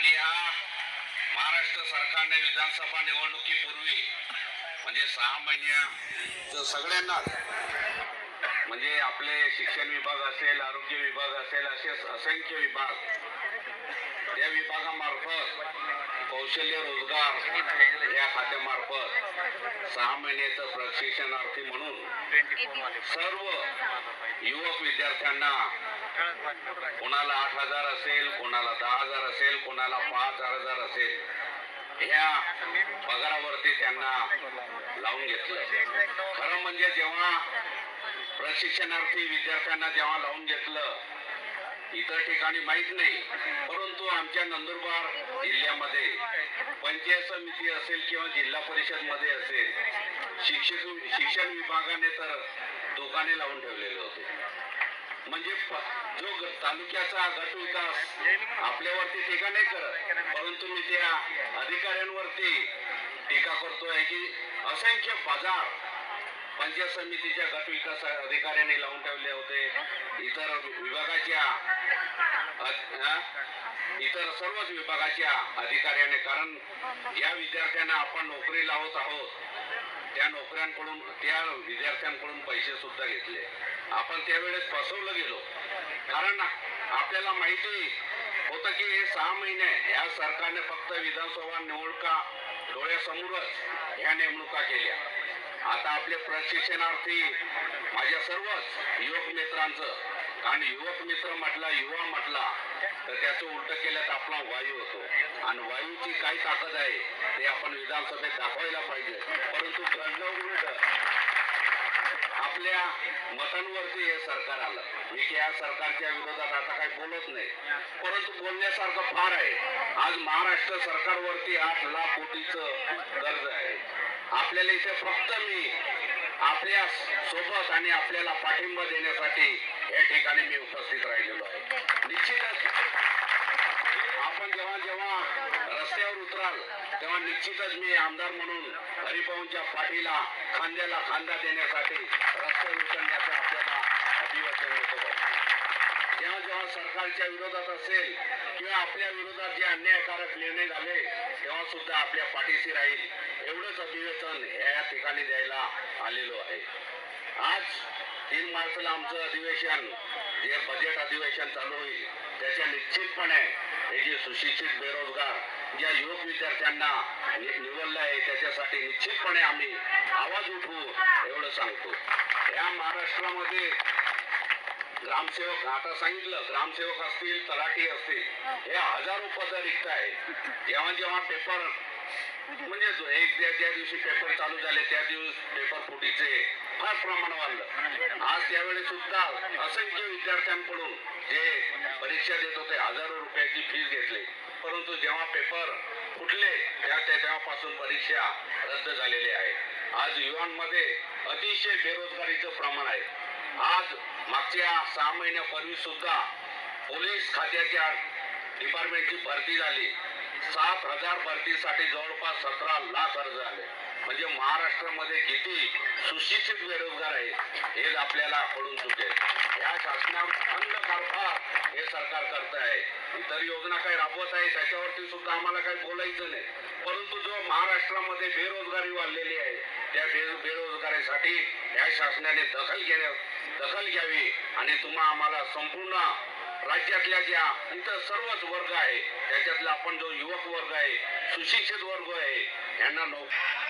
आणि हा महाराष्ट्र सरकारने विधानसभा निवडणुकीपूर्वी म्हणजे सहा महिन्या सगळ्यांना म्हणजे आपले शिक्षण विभाग असेल आरोग्य विभाग असेल असे असंख्य विभाग या विभागामार्फत कौशल्य रोजगार या खात्यामार्फत सहा महिन्याचं प्रशिक्षणार्थी म्हणून सर्व युवक विद्यार्थ्यांना कोणाला आठ हजार असेल कोणाला दहा हजार असेल कोणाला पाच हजार असेल ह्या पगारावरती त्यांना लावून घेतलं खरं म्हणजे जेव्हा प्रशिक्षणार्थी विद्यार्थ्यांना जेव्हा लावून घेतलं इतर ठिकाणी माहीत नाही परंतु आमच्या नंदुरबार जिल्ह्यामध्ये पंचायत समिती असेल किंवा जिल्हा परिषदमध्ये असेल शिक्षक शिक्षण विभागाने तर दुकाने लावून ठेवलेले होते. म्हणजे जो तालुक्याचा गट विकास आपल्यावरती टीका नाही करत परंतु मी त्या अधिकाऱ्यांवरती टीका करतोय की असंख्य बाजार पंचायत समितीच्या गट विकास अधिकाऱ्यांनी लावून ठेवले होते. इतर विभागाच्या इतर सर्वच विभागाच्या अधिकाऱ्याने कारण या विद्यार्थ्यांना आपण नोकरी लावत आहोत. त्या नोकऱ्यांकडून त्या विद्यार्थ्यांकडून पैसे सुद्धा घेतले. आपण त्यावेळेस फसवलं गेलो. कारण आपल्याला माहिती होतं की हे सहा महिने या सरकारने फक्त विधानसभा निवडणुका डोळ्यासमोरच ह्या नेमणुका केल्या. आता आपले प्रशिक्षणार्थी माझ्या सर्वच युवक मित्रांचं कारण युवक मित्र म्हटला युवा म्हटला तर त्याचं उलट केलं तर आपला वायू होतो. आणि वायूची काय ताकद आहे ते आपण विधानसभेत दाखवायला पाहिजे. परंतु घडलं उलट आपल्या मतांवरती हे सरकार आलं. मी की या सरकारच्या विरोधात आता काही बोलत नाही. परंतु बोलण्यासारखं फार आहे. आज महाराष्ट्र सरकारवरती आठ लाख कोटीचं कर्ज आहे. आपल्याला इथे फक्त मी आपल्यासोबत आणि आपल्याला पाठिंबा देण्यासाठी या ठिकाणी मी उपस्थित राहिलेलो आहे. निश्चितच आपण जेव्हा जेव्हा रस्त्यावर उतराल तेव्हा निश्चितच मी आमदार म्हणून हरिभाऊंच्या पाठीला खांद्याला खांदा देण्यासाठी रस्त्यावर उतरण्याचं आपल्याला अभिवाचन होतं जेव्हा जेव्हा सरकारच्या विरोधात असेल किंवा आपल्या विरोधात जे अन्यायकारक निर्णय झाले तेव्हा सुद्धा आपल्या पाठीशी राहील. एवढंच अधिवेशन या ठिकाणी द्यायला आलेलो आहे. आज तीन मार्चला आमचं अधिवेशन जे बजेट अधिवेशन चालू होईल त्याच्या निश्चितपणे हे जे सुशिक्षित बेरोजगार ज्या युवक विद्यार्थ्यांना निवडलं आहे त्याच्यासाठी निश्चितपणे आम्ही आवाज उठवू एवढं सांगतो. या महाराष्ट्रामध्ये ग्रामसेवक आता सांगितलं ग्रामसेवक असतील तलाठी असतील हे हजारो पद रिक्त आहे जेव्हा जेव्हा पेपर म्हणजे एक त्या ज्या दिवशी पेपर चालू झाले त्या दिवस पेपर फुटीचे फार प्रमाण वाढलं. आज त्यावेळी सुद्धा असंख्य विद्यार्थ्यांकडून जे परीक्षा देत होते हजारो रुपयाची फीस घेतली. परंतु जेव्हा पेपर फुटले त्या तेव्हापासून परीक्षा रद्द झालेली आहे. आज युवांमध्ये अतिशय बेरोजगारीचं प्रमाण आहे. आज मागच्या सहा महिन्यापूर्वी सुद्धा पोलीस खात्याच्या डिपार्टमेंटची भरती झाली. सात हजार भरतीसाठी जवळपास सतरा लाख अर्ज आले. म्हणजे महाराष्ट्रामध्ये किती सुशिक्षित बेरोजगार आहे हेच आपल्याला कळून चुकेल या शासना अन्न कारभार हे सरकार करत आहे इतर योजना काही राबवत आहे त्याच्यावरती सुद्धा आम्हाला काही बोलायचं नाही. परंतु जो महाराष्ट्रामध्ये बेरोजगारी वाढलेली आहे त्या बेरोजगारीसाठी या शासनाने दखल घेण्या दखल घ्यावी आणि तुम्हा आम्हाला संपूर्ण राज्यातल्या ज्या इतर सर्वच वर्ग आहे त्याच्यातला आपण जो युवक वर्ग आहे सुशिक्षित वर्ग आहे यांना नोकरी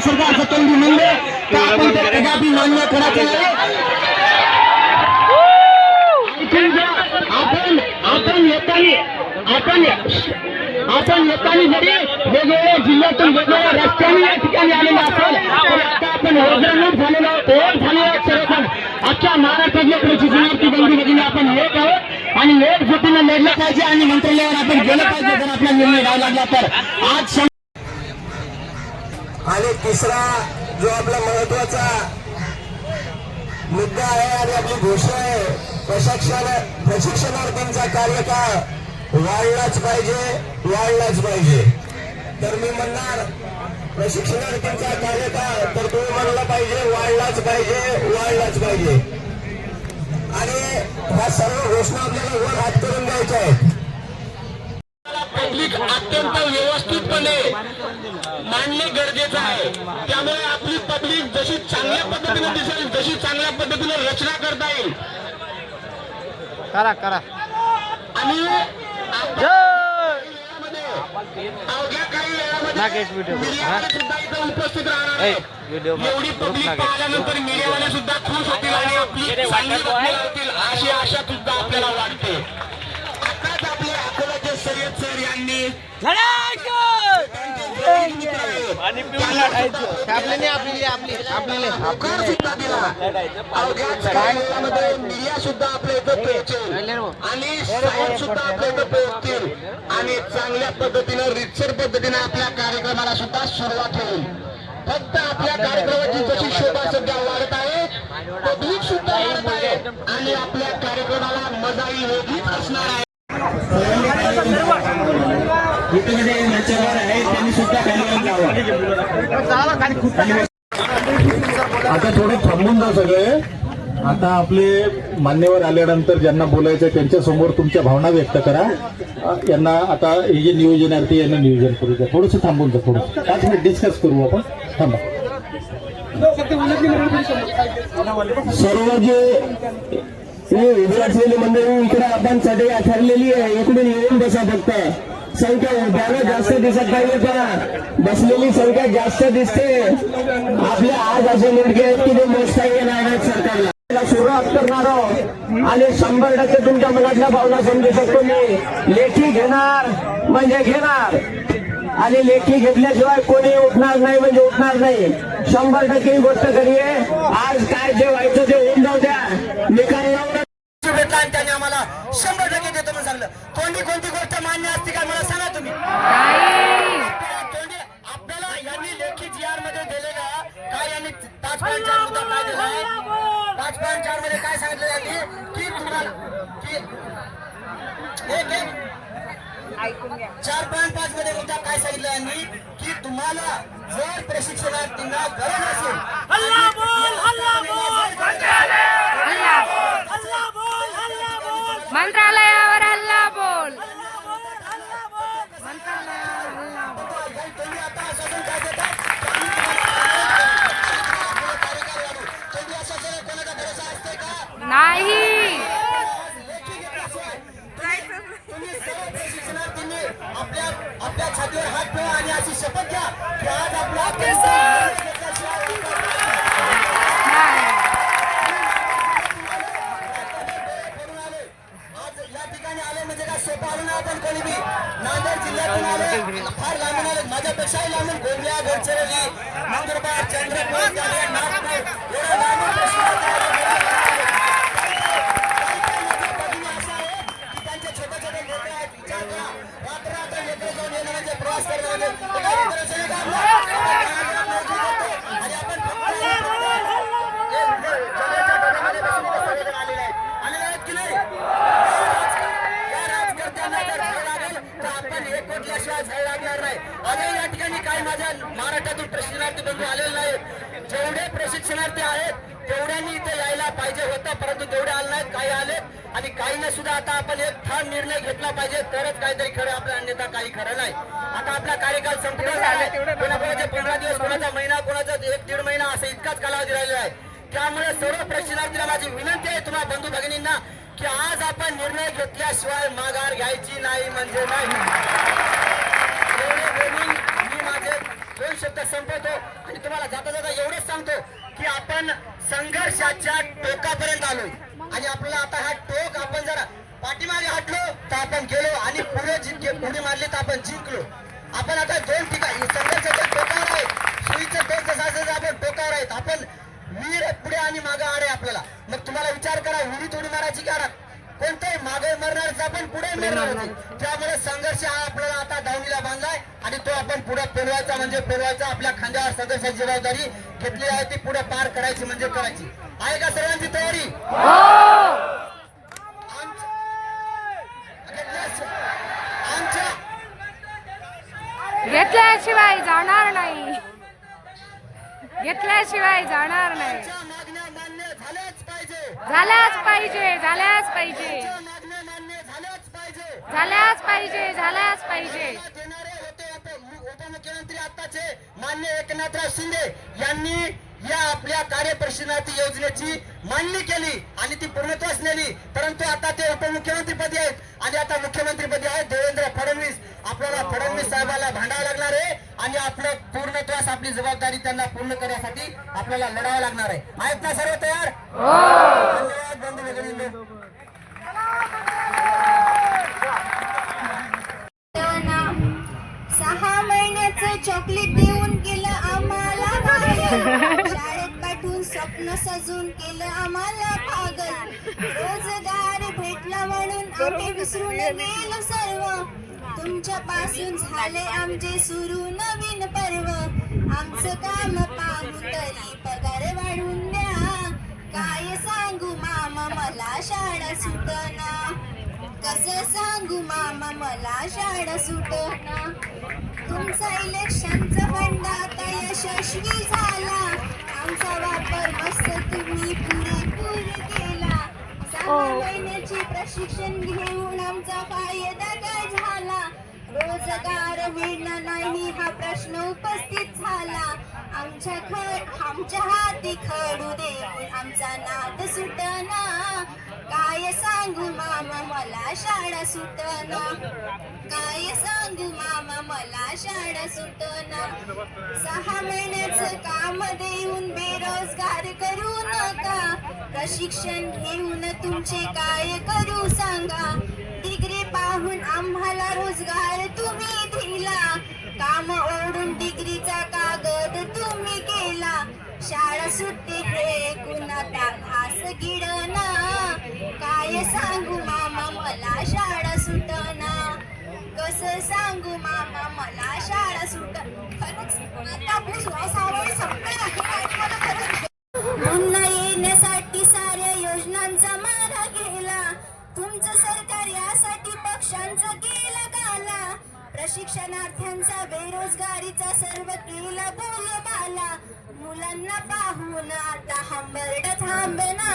सरकारचं तोंडी म्हणले तर आपण ते कदापि मान्य करायचं नाही आपण आपण येताना आपण आपण येताना जरी वेगवेगळ्या जिल्ह्यातून वेगवेगळ्या रस्त्याने या ठिकाणी आलेलो असेल तर आता आपण ओझरनूर झालेलो आहोत एक झालेलो आहोत सर्वजण अख्ख्या महाराष्ट्रातल्या प्रशिक्षणार्थी बंधू भगिनी आपण एक आहोत. आणि एकजुटीनं लढलं पाहिजे आणि मंत्रालयावर आपण गेलं पाहिजे जर आपला निर्णय घ्यावा लागला तर. आज आणि तिसरा जो आपला महत्त्वाचा मुद्दा आहे आणि आपली घोषणा आहे प्रशिक्षण प्रशिक्षणार्थींचा कार्यकाळ वाढलाच पाहिजे वाढलाच पाहिजे. तर मी म्हणणार प्रशिक्षणार्थींचा कार्यकाळ तर तुम्ही म्हणलं पाहिजे वाढलाच पाहिजे वाढलाच पाहिजे. आणि ह्या सर्व घोषणा आपल्याला वर हात करून द्यायच्या आहेत. पब्लिक अत्यंत व्यवस्थितपणे मांडणे गरजेचं आहे. त्यामुळे आपली पब्लिक जशी चांगल्या पद्धतीने दिसेल जशी चांगल्या पद्धतीने रचना करता येईल. करा करा. आणि अवघ्या काही वेळामध्ये व्हिडिओ मीडियावाले सुद्धा इथं उपस्थित राहणार एवढी पब्लिक नागेश पाहिल्यानंतर मीडियावाले सुद्धा खुश होतील आणि आपली चांगली बातमी होतील अशी आशा सुद्धा आपल्याला वाटते. अकोलाचे सय्यद सर यांनी आपली आपली आपली आपली होकार सुद्धा दिला. अवघ्याच काही वेळामध्ये मीडिया सुद्धा आपल्या इथं पोहोचेल. आणि साहेब सुद्धा आपल्या इथं पोहोचतील. आणि चांगल्या पद्धतीनं रितसर पद्धतीने आपल्या कार्यक्रमाला सुद्धा सुरुवात होईल. फक्त आपल्या कार्यक्रमाची जशी शोभा सध्या वाढत आहे पब्लिक सुद्धा वाढत आहे. आणि आपल्या कार्यक्रमाला मजाही वेगळीच असणार आहे. आता थोडं थांबून जा सगळे. आता आपले मान्यवर आल्यानंतर ज्यांना बोलायचं आहे त्यांच्यासमोर तुमच्या भावना व्यक्त करा. यांना आता हे जे नियोजन आहे ते यांना नियोजन करू द्या. थोडंसं थांबून जा थोडं पाच मिनिट डिस्कस करू आपण. थांबा. सर्व जे उभी असलेली मंडळी इकडे आपण साठी ठरलेली आहे. इकडून येऊन बसा फक्त. संख्या उभ्यानं जास्त दिसत नाहीये पण बसलेली संख्या जास्त दिसते. आपले आज असे मुलगे आहेत की ते मोजता येणार नाहीत सरकारला. सुरुवात करणार आहोत. आणि शंभर टक्के तुमच्या मनातल्या भावना समजू शकतो मी. लेखी घेणार म्हणजे घेणार. आणि लेखी घेतल्याशिवाय कोणी उठणार नाही म्हणजे उठणार नाही. शंभर टक्के ही गोष्ट करीये आज काय जे व्हायचं ते होऊन जाऊ द्या. निकाल लावून आणि त्याने आम्हाला शंभर टक्के देतो म्हणून सांगलं कोणती कोणती गोष्ट मान्य असते काय मला सांगा तुम्ही. आपल्याला यांनी लेखी जी आरमध्ये दिलेला काय यांनी पॉईंट चार मुद्दा काय दिलाय पाच पॉईंट चारमध्ये काय सांगितलं यांनी? की तुम्हाला की एक एक. चार पॉईंट पाच मध्ये मुद्दा काय सांगितलं यांनी? की तुम्हाला जर प्रशिक्षणार्थींना गरज असेल मंत्रालयावर फार लांबून आले माझ्यापेक्षाही लांबून गोंदिया गडचिरोली नंदुरबार चंद्रपूर जालना, एवढ्या लांबून कोटल्याशिवाय झळ लागणार नाही. अजून या ठिकाणी काही माझ्या महाराष्ट्रातील प्रशिक्षणार्थी बंधू आलेले नाहीत. जेवढे प्रशिक्षणार्थी आहेत तेवढ्यांनी इथे यायला पाहिजे होतं परंतु तेवढे आले नाहीत काही आले. आणि काहींना सुद्धा आता आपण एक ठाम निर्णय घेतला पाहिजे. तरच काहीतरी खरं आपल्या अन्यथा काही खरं नाही. आता आपला कार्यकाल संपलेला आहे कोणाकोणाचे पंधरा दिवस कोणाचा महिना कोणाचा एक दीड महिना असं इतकाच कालावधी राहिलेला आहे. त्यामुळे सर्व प्रशिक्षणार्थीला माझी विनंती आहे तुम्हा बंधू भगिनींना की आज आपण निर्णय घेतल्याशिवाय माघार घ्यायची नाही म्हणजे नाही एवढे बोलून मी माझे दोन शब्द संपवतो. आणि तुम्हाला जाता जाता एवढंच सांगतो की आपण संघर्षाच्या टोकापर्यंत आलोय. आणि आपल्याला आता हा टोक आपण जरा पाठीमागे हटलो तर आपण गेलो आणि पुढे जिंके पुढे मारले तर आपण जिंकलो. आपण आता दोन ठिकाणी संघर्षाच्या टोकावर आहे सुईचं टोक जसं आपण टोकावर आहेत. आपण वीर पुढे आणि मागे आड आहे आपल्याला. मग तुम्हाला विचार करा उडी थोडी मारायची का कोणतंही मागे मरणार आपण पुढे मरणार होते. त्यामुळे संघर्ष हा आपल्याला आता दावणीला बांधलाय आणि तो आपण पुढे पेरवायचा म्हणजे पेरवायचा आपल्या खांद्यावर संघर्षाची जबाबदारी घेतली आहे ती पुढे पार करायची म्हणजे करायची. आहे का सर्वांची तयारी? घेतल्याशिवाय जाणार नाही. घेतल्याशिवाय जाणार नाही आमच्या मागण्या मान्य झाल्याच पाहिजे झाल्याच पाहिजे झाल्याच पाहिजे. आमच्या मान्य झाल्याच पाहिजे झाल्याच पाहिजे. पाहिजे उपमुख्यमंत्री आताचे मान्य एकनाथराव शिंदे यांनी या आपल्या कार्यप्रशिक्षणार्थी योजनेची मांडणी केली आणि ती पूर्णत्वास नेली. परंतु आता ते उपमुख्यमंत्रीपदी आहेत. आणि आता मुख्यमंत्रीपदी आहेत देवेंद्र फडणवीस. आपल्याला फडणवीस साहेबाला भांडावं लागणार आहे आणि आपलं पूर्णत्वास आपली जबाबदारी त्यांना पूर्ण करण्यासाठी आपल्याला लढावं लागणार आहे. आहेत ना सर्व तयार? धन्यवाद. सहा महिन्याचं चॉकलेट देऊन गेलं आम्हाला. स्वप्न सजून केलं आम्हाला पागल. रोजगार भेटला म्हणून आम्ही विसरून गेलो सर्व. तुमच्या पासून झाले आमचे सुरू नवीन पर्व. आमचं काम पाहू तरी पगार वाढून द्या. काय सांगू मामा मला शाळा सुटना. कसं सांगू मामा मला शाळा सुटना. तुमचा इलेक्शनचा फंड आता यशस्वी झाला. आमचा वापर मस्त तुम्ही पुरेपूर केला. सहा महिन्याचे प्रशिक्षण घेऊन आमचा फायदा काय झाला? रोजगार मिळणार नाही हा प्रश्न उपस्थित झाला. आमच्या ख आमच्या हाती खडू दे आमचा नाद सुटना. काय सांगू मामा मला शाळा सुटना. काय सांगू मामा मला शाळा सुटना. सहा महिन्याचं काम देऊन बेरोजगार करू नका. प्रशिक्षण घेऊन तुमचे काय करू सांगा. डिग्री पाहून त्या खास गिडना काय सांगू मामा मला शाळा सुटना. कस सांगू मामा मला शाळा सुट खरंच आता आपली श्वासावळी संपणार पुन्हा येण्यासाठी साऱ्या योजनांचा मारा गेला. तुमचं सरकार यासाठी पक्षांचं गेलं प्रशिक्षणार्थ्यांचा बेरोजगारीचा सर्व केला बोलबाला मुलांना पाहून आता हंबरड थांबना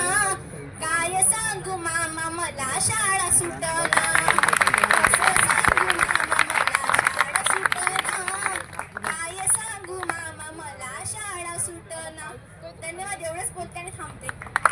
काय सांगू मामा मला शाळा सुटना. धन्यवाद एवढंच बोलते आणि थांबते.